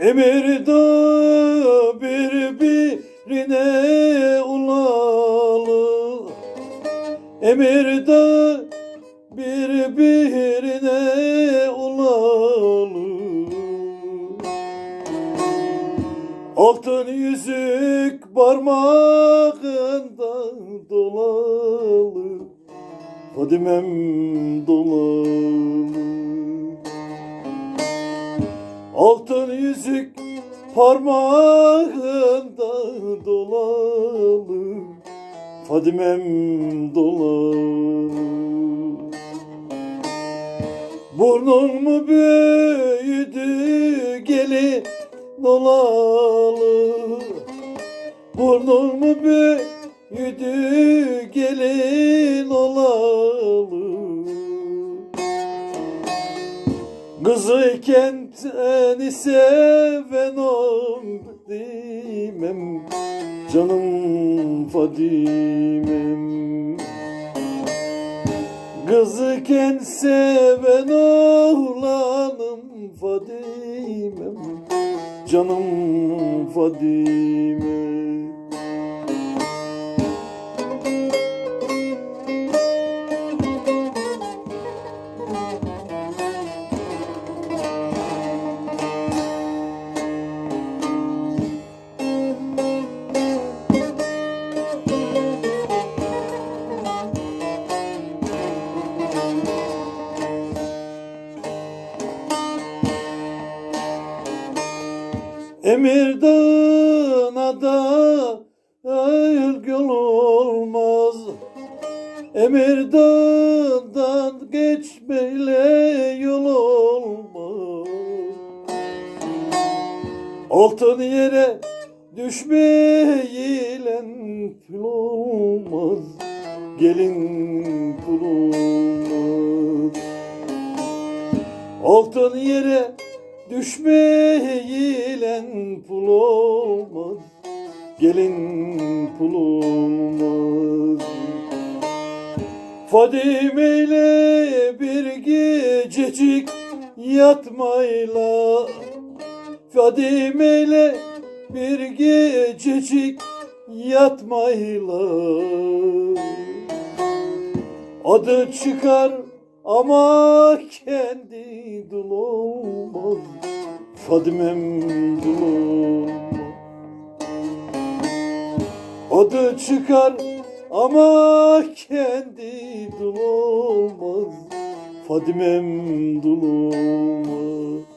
Emirdağ birbirine ulalı Emirdağ birbirine ulalı Altın yüzük parmağında dolalı. Fadimem dolalı Altın yüzük parmağında dolalı Fadimem dolalı. Burnun mu büyüdü gelin olalı? Burnun mu büyüdü gelin olalı Kızıyken seni seven Fadimem Canım Fadimem Kızıken seven oğlanım Fadimem Canım Fadime Emirdağına da ayıl yol olmaz Emirdağ'dan geçmeyle yol olmaz. Altın yere düşmeyle pul olmaz. Gelin pul olmaz. Altın yere düşmeyle pul olmaz Gelin pul olmaz. Fadime ile bir gececik yatmayla Fadime ile bir gececik yatmayla. Adı çıkar ama kendi dul olmaz Fadimem dul olmaz Adı çıkar ama kendi dul olmaz Fadimem dul olmaz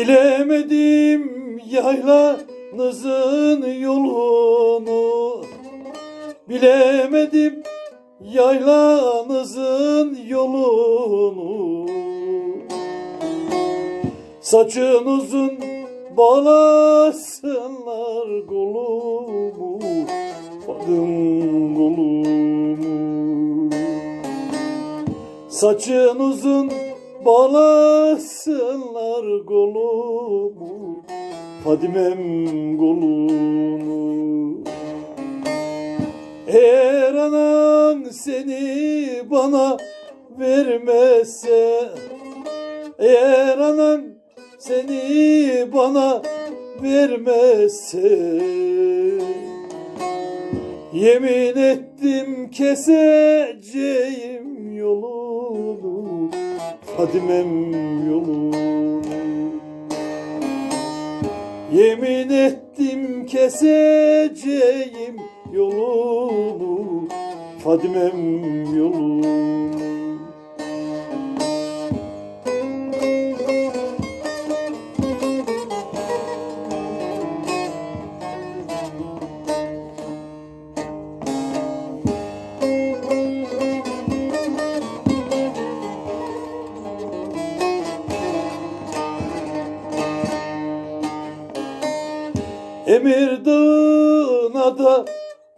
Bilemedim yaylanızın yolunu. Bilemedim yaylanızın yolunu. Saçın uzun bağlasınlar kolumu Fadım kolumu. Saçın uzun bağlasınlar kolumu Fadimem kolumu. Eğer anan seni bana vermezse Eğer anan seni bana vermezse Yemin ettim keseceğim yolunu Fadimem yolunu Yemin ettim keseceğim yolunu Fadimem yolunu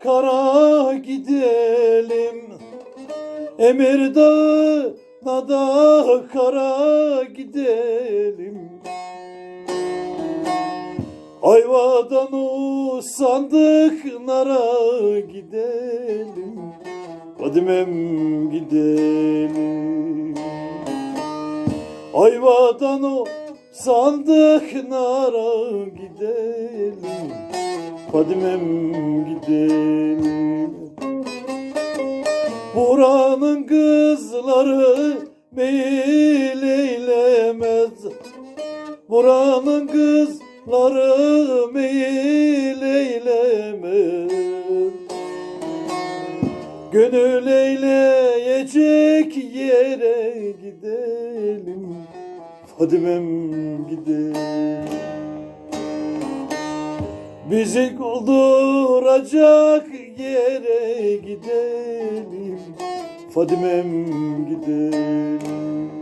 kara gidelim. Emir Dağı'na da kara gidelim. Ayvadan usandık nara gidelim. Fadimem gidelim. Ayvadan o sandık nara gidelim Fadimem gidelim Buranın kızları meyil eylemez. Buranın kızları meyil eylemez. Gönül eyleyecek yere gidelim. Fadimem Bizi kulduracak yere gidelim. Fadimem gidelim